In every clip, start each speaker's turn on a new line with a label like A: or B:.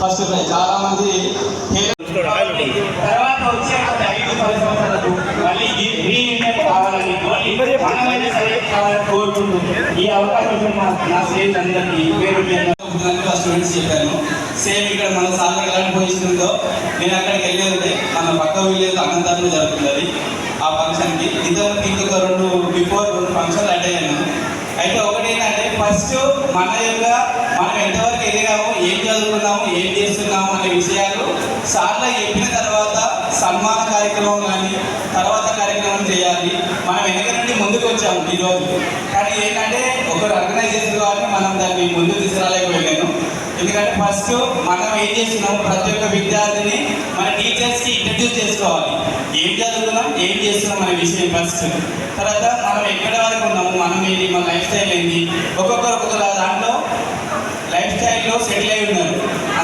A: First చాలా మంది
B: తర్వాత వచ్చే ఐదు పది సంవత్సరాలకు మళ్ళీ ఈ రీయూనియన్ కావాలని మనమైన సరే కావాలని కోరుకుంటూ ఈ అవకాశం నా స్నేహితులందరికీ పేరు
A: ఆ స్టూడెంట్స్ చెప్పాను. సేమ్ ఇక్కడ మన సార్ ఎలాంటి పొజిషన్ ఉందో నేను అక్కడికి వెళ్ళేది మన పక్క విలేజ్ అనంతరంలో జరుగుతుంది ఆ ఫంక్షన్కి ఇంతవరకు ఇంకొక రెండు బిఫోర్ రెండు ఫంక్షన్లు అటెండ్ అయ్యాను. అయితే ఒకటి ఏంటంటే ఫస్ట్ మన యొక్క మనం ఎంతవరకు ఎదిగాము ఏం ఏం చేస్తున్నాము అనే విషయాలు సార్లు చెప్పిన తర్వాత సన్మాన కార్యక్రమం కానీ తర్వాత కార్యక్రమం చేయాలి. మనం వెనక నుండి ముందుకు వచ్చాము ఈరోజు. కానీ ఏంటంటే ఒకరు ఆర్గనైజ్ చేసిన కాబట్టి మనం దాన్ని ముందు తీసుకురాలేకపోయాను ఎందుకంటే ఫస్ట్ మనం ఏం చేస్తున్నాము ప్రతి ఒక్క విద్యార్థిని మన టీచర్స్కి ఇంట్రడ్యూస్ చేసుకోవాలి. ఏం చదువుతున్నాం ఏం చేస్తున్నాం అనే విషయం ఫస్ట్ తర్వాత మనం ఎక్కడ వరకు ఉన్నాము మనం ఏంటి మన లైఫ్ స్టైల్ ఏంటి? ఒక్కొక్కరు ఒక్కొక్క దాంట్లో లైఫ్ స్టైల్లో సెటిల్ అయి ఉన్నారు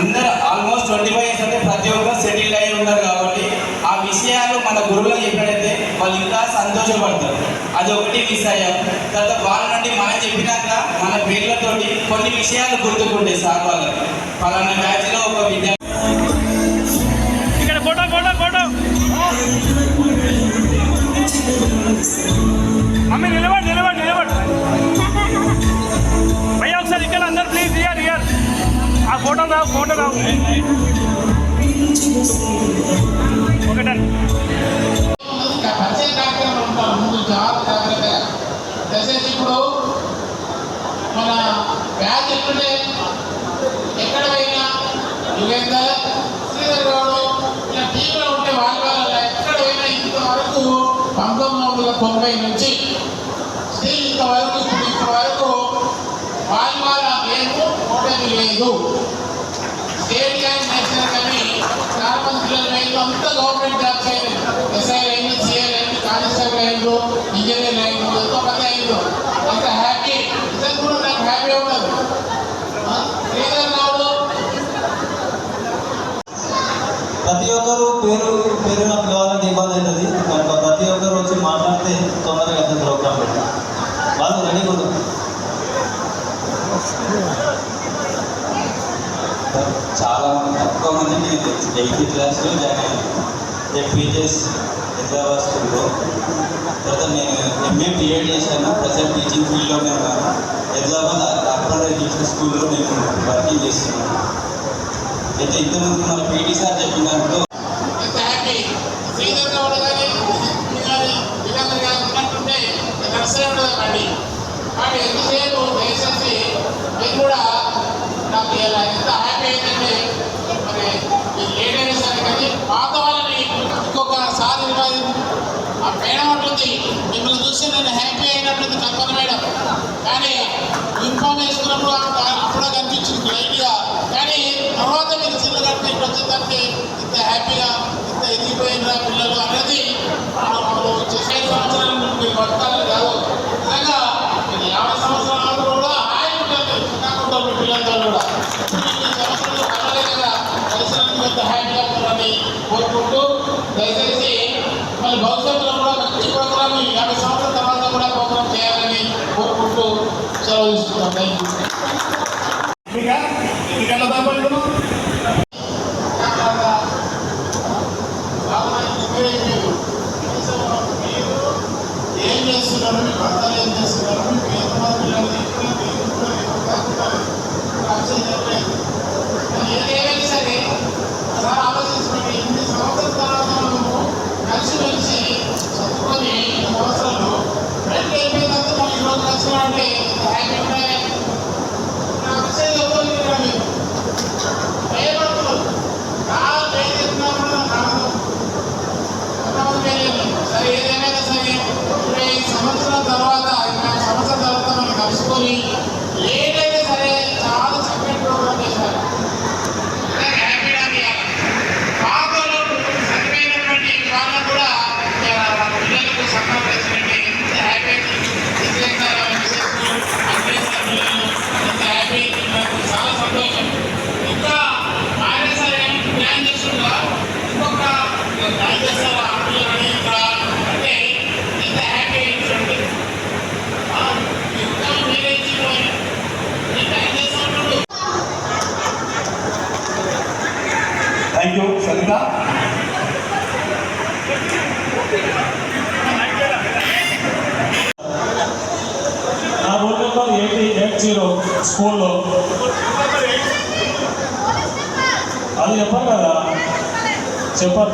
A: అందరూ ఆల్మోస్ట్ ట్వంటీ ఫైవ్ ఇయర్స్ అంటే ప్రతి ఒక్కరు సెటిల్ అయి ఉన్నారు కాబట్టి ఆ విషయాలు మన గురువులకు చెప్పినట్టయితే వాళ్ళు ఇంకా సంతోషపడతారు. అది ఒకటి మిస్ అయ్యాం. తర్వాత వాళ్ళ నుండి మనం చెప్పినాక మన పేర్లతోటి కొన్ని విషయాలు గుర్తుకుంటాయి సార్ వాళ్ళకి. పలానా బ్యాచ్లో ఒక విద్యార్థి
C: ఇక్కడ నిలవ ఆ ఫోటో రావు ఫోటో రావు ఒకటండి
D: కార్యక్రమం ముందు ఇప్పుడు మన బ్యాచ్ ఎక్కడే ఎక్కడ పోయినా యుగేందర్ శ్రీధర్ గౌడ్ ఇలా టీంలో ఉంటే వాళ్ళ వాళ్ళ ఎక్కడ పోయినా ఇంతవరకు పంతొమ్మిది వందల తొంభై నుంచి స్టిల్ ఇంతవరకు ఇప్పుడు ఇంతవరకు వాళ్ళ వాళ్ళ గేమ్ ఓటమి లేదు స్టేట్ కానీ నేషనల్ కానీ చాలా మంది పిల్లలు అయింది అంతా గవర్నమెంట్ జాబ్స్ అయింది ఎస్ఐ అయింది సిఐ అయింది కానిస్టేబుల్ అయింది ఇంజనీర్ అయింది ఎంతో మంది అయింది అంత హ్యాపీ ఇతను కూడా నాకు హ్యాపీ ఉండదు ఆ, శ్రీధర్ గౌడ్
E: ప్రతి ఒక్కరు పేరు పేరున పిలవాలంటే ఇబ్బంది అవుతుంది కనుక ప్రతి ఒక్కరు వచ్చి మాట్లాడితే తొందరగా అర్థం ప్రోగ్రామ్ పెడతాం వాళ్ళు రెడీ కూడా
A: చాలా తక్కువ మంది నేను ఎయిత్ క్లాస్లో జాయిన్ అయ్యాను. నేను హైదరాబాద్ స్కూల్లో. తర్వాత నేను ఎంఏ బిఎడ్ చేశాను. ప్రజెంట్ టీచింగ్ ఫీల్డ్లోనే ఉన్నాను. హైదరాబాద్ అర్బన్ ఎడ్యుకేషన్ స్కూల్లో నేను వర్కింగ్ చేస్తున్నాను. అయితే ఇంతకుముందు మన పీటీ సార్ చెప్పిన దాంట్లో
D: నాకు ఎలా శ్రీధర్ గౌడ్ కానీ కానీ వీళ్ళందరూ కానీ ఉన్నట్టుంటే నర్సరీ ఉండదు బండి కానీ ఎంతసేపు దయచేసి నేను కూడా నాకు ఇలా ఎంత హ్యాపీ అయిందంటే మరి ఈ లేట్ అయినా సరే కానీ పాత వాళ్ళని ఇంకొక సార్ ఇవ్వాలి ఆ మేడం అంటుంది మిమ్మల్ని చూసి నేను హ్యాపీ అయినట్టుంది కల్పన మేడం కానీ యూనిఫామ్ వేసుకున్నప్పుడు అప్పుడే కనిపించింది లైట్గా కానీ తర్వాత మీరు చిన్న కట్టి వచ్చేదానికి ఇంత హ్యాపీగా ఇంత ఎదిగిపోయిన పిల్లలు అనేది మనం చేసే సంవత్సరాలు మీరు బతకాలని కాదు.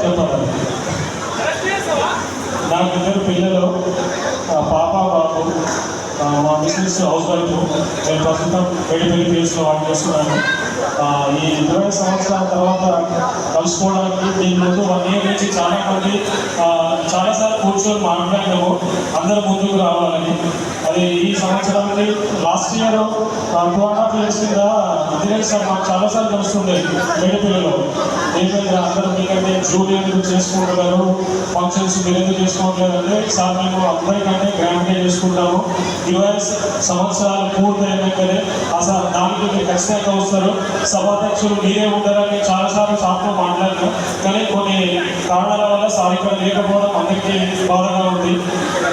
F: చెప్పండి నాకు ఇద్దరు పిల్లలు పాప బాబు మా మిస్సెస్ హౌస్ వైఫ్ నేను ప్రస్తుతం మెడికల్ కేసులో వాళ్ళు చేస్తున్నాను. ఈ ఇరవై సంవత్సరాల తర్వాత కలుసుకోవడానికి దీని ముందు వన్ ఇయర్ నుంచి చాలా మంది చాలాసార్లు కూర్చొని మాట్లాడినాము అందరూ ముందుకు రావాలని. అది ఈ సంవత్సరానికి last year two and half years కింద ఇంజనీర్ సార్ మాకు చాలాసార్లు తెలుస్తుండే మేడపిల్లలో. ఏమైంది? అందరూ మీకంటే జూనియర్ చేసుకుంటున్నారు ఫంక్షన్స్ మీరు ఎందుకు చేసుకోవట్లేదంటే సార్ మేము అందరికంటే గ్రాండ్గా చేసుకుంటాము ఇరవై సంవత్సరాలు పూర్తయినాకనే అసలు దానికి మీరు ఖచ్చితంగా వస్తారు. సభాధ్యక్షులు మీరే ఉంటారని చాలాసార్లు సార్తో మాట్లాడినాం. కానీ కొన్ని కారణాల వల్ల సార్ ఇక్కడ లేకపోవడం అందరికీ బాధగా ఉంది.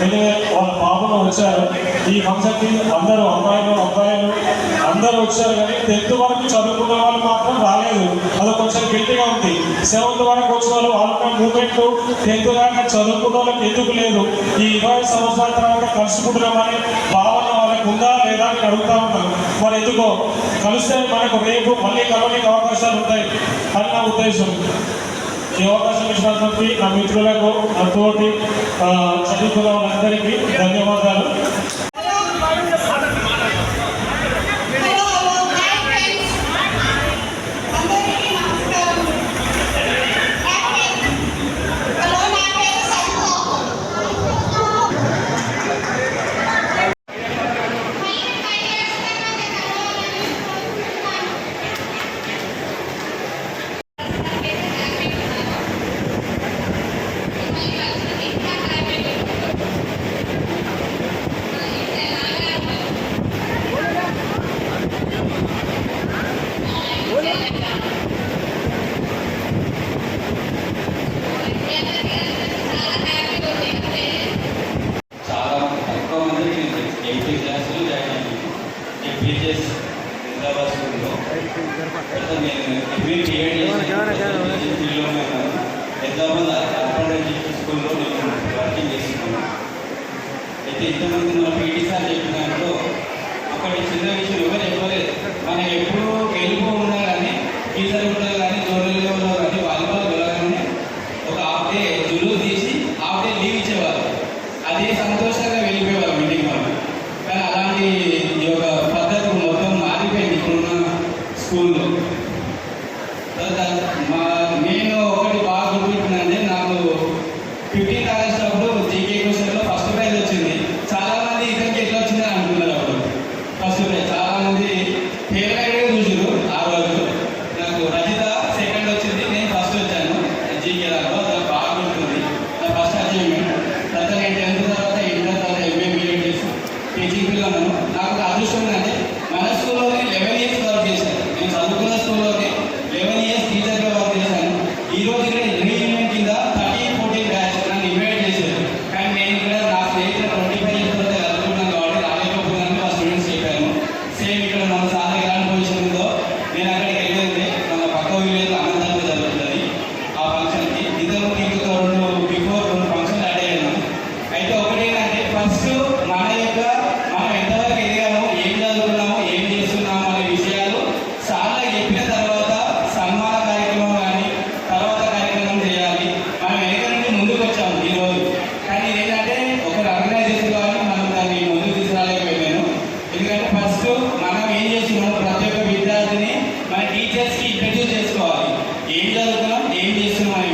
F: అయితే వాళ్ళ బాబును వచ్చారు. ఈ ఫంక్షన్కి అందరూ అమ్మాయిలు అబ్బాయిలు అందరూ వచ్చారు కానీ టెన్త్ వరకు చదువుకున్న వాళ్ళు మాత్రం రాలేదు. అది కొంచెం గట్టిగా ఉంది. సెవెంత్ వరకు వచ్చిన వాళ్ళు వాళ్ళ మూమెంట్ టెన్త్ దాకా చదువుకున్న వాళ్ళకి ఎందుకు లేదు? ఈ ఇరవై సంవత్సరాల తర్వాత కలుసుకుంటున్నామని భావన వాళ్ళకు ఉందా లేదా అని అడుగుతా ఉన్నాను మరి ఎందుకో? కలిస్తే మనకు రేపు మళ్ళీ కలవడానికి అవకాశాలు ఉంటాయి అని నా ఉద్దేశం. ఈ అవకాశం ఇచ్చినటువంటి నా మిత్రులకు నా చదువుకున్న వాళ్ళందరికీ ధన్యవాదాలు
G: హలో హలో హాయ్ ఫ్రెండ్స్ అందరికీ నమస్కారం హలో నా పేరు సంత
A: చాలా తక్కువ మంది ఎయిటీ క్లాసులు జాయిన్ అయ్యింది ఎంపీజెస్ హైదరాబాద్ స్కూల్లో అయితే నేను ఎంపీ బిఎడ్ ఫీల్డ్లోనే ఉన్నాను హైదరాబాద్ అర్బన్ ఎడ్యుకేషన్ స్కూల్లో నేను వర్కింగ్ చేస్తున్నాను అయితే ఇంతమంది మన పీటీ సార్ చెప్పిన దాంట్లో ఒకటి చిన్న విషయం ఎవరు చెప్పలేదు మనం ఎప్పుడు గెలుపు ఉన్నా కానీ టీచర్ ఉన్నా కానీ జోనల్ లెవెల్లో కానీ వాలీబాల్ వెళ్ళగానే ఒక హాఫ్ డే జులు తీసి హాఫ్ డే లీవ్ ఇచ్చేవారు అది సంతోషంగా వెళ్ళిపోయేవారు మీటింగ్ వాళ్ళు కానీ అలాంటి ఈ యొక్క పద్ధతి మొత్తం మారిపోయింది ఇప్పుడున్న స్కూల్లో. తర్వాత మా నేను ఒకటి బాగా గుర్తుంటుందంటే నాకు ఫిఫ్టీన్త్ ఆగస్ట్ అప్పుడు జీకే క్వశ్చన్లో ఫస్ట్ ప్రైజ్ వచ్చింది. చాలామంది ఇతనికి ఎట్లా వచ్చిందని అనుకున్నారు అప్పుడు. First prize. చాలా మంది చూసారు ఆ రోజు. నాకు రజిత సెకండ్ వచ్చింది. నేను ఫస్ట్ వచ్చాను. జీకే దాంట్లో బాగా నా ఫస్ట్ అచీవ్మెంట్ తర్వాత నేను టెన్త్ తర్వాత ఇంటర్ తర్వాత ఎంఏ బీఎడ్ చేసి టీచింగ్ ఫీల్డ్లో ఉన్నాను నాకు ఒక అదృష్టం ఏంటంటే మన స్కూల్లోనే లెవెన్ ఇయర్స్ వర్క్ చేశాను నేను చదువుకున్న స్కూల్లోనే లెవెన్ ఇయర్స్ టీచర్గా వర్క్ చేశాను ఈ రోజు ఇక్కడ రీయూనియన్ కింద థర్టీన్ ఫోర్టీన్ బ్యాచ్ నన్ను ఇన్వైట్ చేశారు కానీ నేను ఇక్కడ నా స్నేహితులు ట్వంటీ ఫైవ్ ఇయర్స్ తర్వాత కలుపుకున్నాను కాబట్టి రాలేకపోతున్నాను మా స్టూడెంట్స్ చెప్పాను సేమ్ ఇక్కడ మన సార్ ఎలాంటి పొజిషన్ ఉందో నేను అక్కడికి వెళ్ళేది మన పక్క విలేజ్ అనంతంగా జరుగుతుంది ఆ ఫంక్షన్కి ఇద్దరు ఇంకొక రెండు బిఫోర్ రెండు ఫంక్షన్ యాడ్ అయ్యాను అయితే ఒకటి ఏంటంటే ఫస్ట్ మన యొక్క మనం ఎంతవరకు ఎదిగామో ఏం చదువుకున్నామో ఏం చేస్తున్నామో అనే విషయాలు చాలా చెప్పిన తర్వాత సన్మాన కార్యక్రమం కానీ తర్వాత కార్యక్రమం చేయాలి మనం వెనక నుండి ముందుకు వచ్చాము ఈరోజు కానీ ఏంటంటే ఒకరు ఆర్గనైజ్ చేసుకోవాలి మనం దాన్ని ముందుకు తీసుకురాలేకపోయాను ఎందుకంటే ఫస్ట్ మనం ఏం చేస్తున్నాం ప్రతి ఒక్క విద్యార్థిని మన టీచర్స్కి ఇంట్రడ్యూస్ చేసుకోవాలి ఏం చదువుతున్నాం ఏం చేస్తున్నాం అనే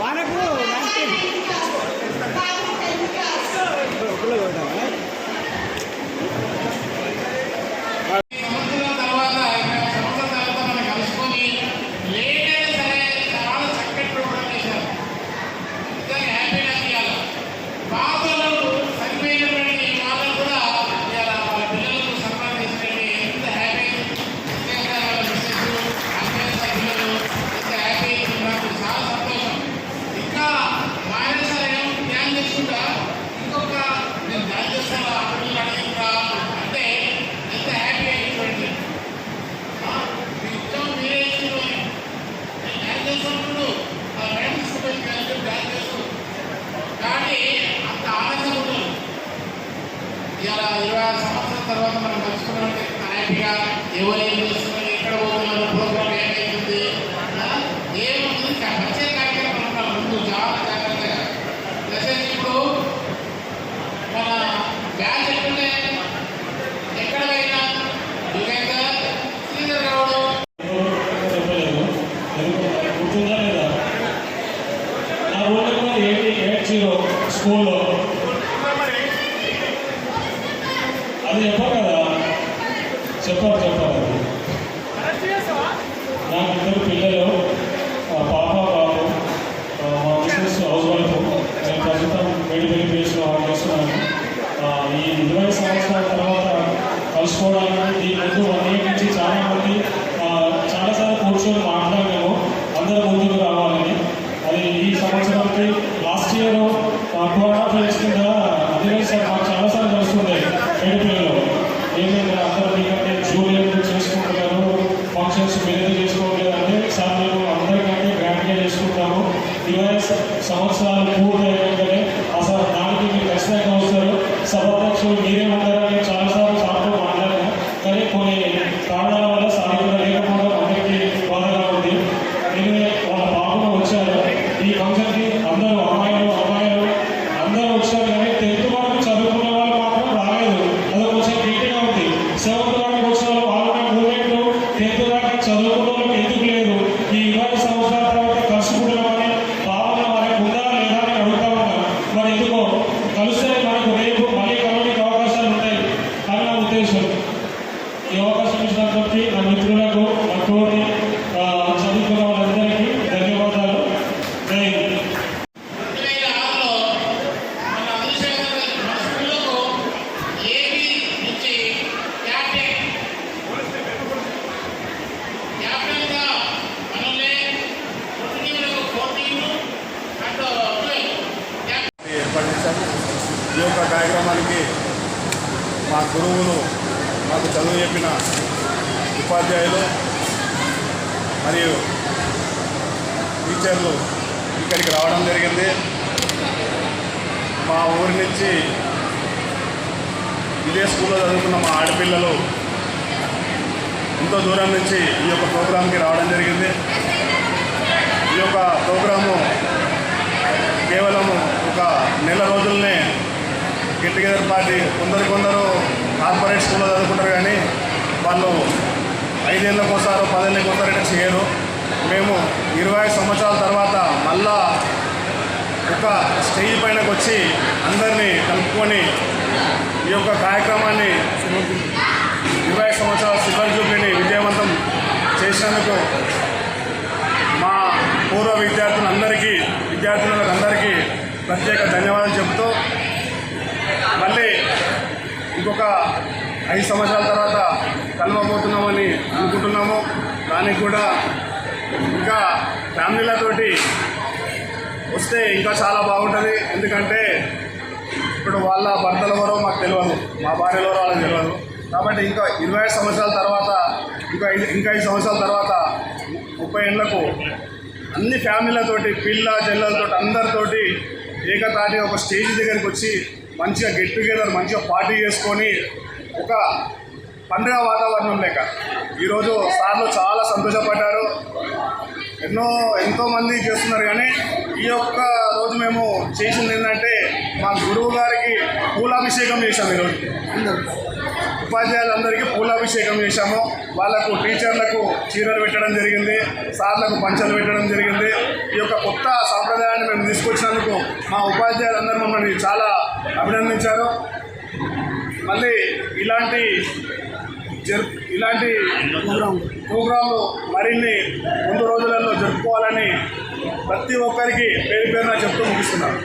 F: வாரக்கு పిల్లలు పాప బాబు మా మిస్సెస్ హౌస్ వైఫ్ నేను ప్రస్తుతం మెడికల్ బేస్లో చేస్తున్నాను ఈ ఇరవై సంవత్సరాల తర్వాత కలుసుకోవడానికి దీని ముందు వన్ ఇయర్ నుంచి చాలా చాలాసార్లు కూర్చొని అందరూ ముందుకు రావాలని. అది ఈ సంవత్సరానికి last year two and half years కింద అదే సార్ మాకు చాలాసార్లు కలుస్తుండే మెడికల్లో. ఏమైంది? అందరూ మీకంటే జూనియర్ చేసుకుంటున్నారు ఫంక్షన్స్ మీరే చేసుకోలేదు అంటే సార్ మేము అందరికంటే గ్రాండ్గా చేసుకుంటాము ఇరవై స- సంవత్సరాలు పూర్తయ్యాకనే అసలు దానికి మీరు ఖచ్చితంగా వస్తారు. సభాపక్షులు మీరే ఉంటారని చాలాసార్లు సార్తో మాట్లాడాను కానీ కొన్ని కారణాల వల్ల సార్ లేకపోవడం అందరికీ బాధగా ఉంది. నేనే వాళ్ళ బాబును వచ్చారు. ఈ ఫంక్షన్కి అందరూ అమ్మాయిలు అమ్మాయిలు అందరూ వచ్చారు కానీ టెన్త్ వరకు చదువుకున్న వాళ్ళు మాత్రం రాలేదు. అది కొంచెం నీట్గా ఉంది. సెవెంత్ వరకు వచ్చిన వాళ్ళు పాల్గొనే మూమెంట్ టెన్త్ దాకా చదువు వాళ్ళకి ఎందుకు లేదు ఈ ఇరవై సంవత్సరాల తర్వాత కలుసుకుంటున్నామని భావన వారికి ఉందా లేదా అని అడుగుతా ఉన్నాను మరి ఎందుకో కలిస్తే మనకు రేపు మళ్ళీ కలవడానికి అవకాశాలు ఉంటాయి అని నా ఉద్దేశం ఈ అవకాశం ఇచ్చినటువంటి నా మిత్రులకు నా తోటి ఆ, చదువుకున్న వాళ్ళందరికీ ధన్యవాదాలు జై హింద్
D: రెండు వేల ఆరులో మన అదృష్టంగా మన స్కూళ్ళకు ఏపీ నుంచి క్యాప్టెన్ క్యాప్టెన్గా మనల్ని రెండు టీంలకు ఫోర్టీన్ అండ్ ట్వెల్వ్ క్యాప్టెన్
H: ఏర్పాటు చేశాము ఈ యొక్క కార్యక్రమానికి మా గురువులు మాకు చదువు చెప్పిన ఉపాధ్యాయులు మరియు టీచర్లు ఇక్కడికి రావడం జరిగింది. మా ఊరి నుంచి ఇదే స్కూల్లో చదువుకున్న మా ఆడపిల్లలు ఎంతో దూరం నుంచి ఈ యొక్క ప్రోగ్రాంకి రావడం జరిగింది. ఈ యొక్క ప్రోగ్రాము కేవలం ఒక నెల రోజులనే గెట్ టుగెదర్ పార్టీ కొందరు కొందరు కార్పొరేట్ స్కూల్లో చదువుకుంటారు కానీ వాళ్ళు ఐదేళ్ళకి ఒకసారి పదేళ్ళకి ఒకసారి ఇట్లా చేయరు. మేము ఇరవై సంవత్సరాల తర్వాత మళ్ళా ఒక స్టేజ్ పైనకు వచ్చి అందరినీ కలుపుకొని ఈ యొక్క కార్యక్రమాన్ని ఇరవై సంవత్సరాల సిల్వర్ జూబ్లీని విజయవంతం చేసినందుకు మా పూర్వ విద్యార్థులందరికీ విద్యార్థులందరికీ ప్రత్యేక ధన్యవాదాలు చెబుతూ ఇంకొక ఐదు సంవత్సరాల తర్వాత కలవబోతున్నామని అనుకుంటున్నాము. దానికి కూడా ఇంకా ఫ్యామిలీలతోటి వస్తే ఇంకా చాలా బాగుంటుంది. ఎందుకంటే ఇప్పుడు వాళ్ళ భర్తలు ఎవరో మాకు తెలియదు. మా భార్యలు ఎవరో వాళ్ళకి తెలియదు. కాబట్టి ఇంకా ఇరవై ఐదు సంవత్సరాల తర్వాత ఇంకా ఐదు ఇంకా ఐదు సంవత్సరాల తర్వాత ముప్పై ఏళ్ళకు అన్ని ఫ్యామిలీలతోటి పిల్ల చెల్లెలతో అందరితోటి ఏకతాటి ఒక స్టేజ్ దగ్గరికి వచ్చి మంచిగా గెట్ టుగెదర్ మంచిగా పార్టీ చేసుకొని ఒక పండుగ వాతావరణం లేక ఈరోజు సార్లు చాలా సంతోషపడ్డారు. ఎన్నో ఎంతోమంది చేస్తున్నారు కానీ ఈ యొక్క రోజు మేము చేసింది ఏంటంటే మా గురువు గారికి పూలాభిషేకం చేశాము ఈరోజు. ఉపాధ్యాయులందరికీ పూలాభిషేకం చేశాము. వాళ్ళకు టీచర్లకు చీరలు పెట్టడం జరిగింది సార్లకు పంచలు పెట్టడం జరిగింది. ఈ యొక్క కొత్త సాంప్రదాయాన్ని మేము తీసుకొచ్చినందుకు మా ఉపాధ్యాయులందరూ మమ్మల్ని చాలా అభినందించారు. మళ్ళీ ఇలాంటి జరు ఇలాంటి ప్రోగ్రాంలు మరిన్ని ముందు రోజులలో జరుపుకోవాలని ప్రతి ఒక్కరికి పేరు పేరున చెప్తూ ముగిస్తున్నారు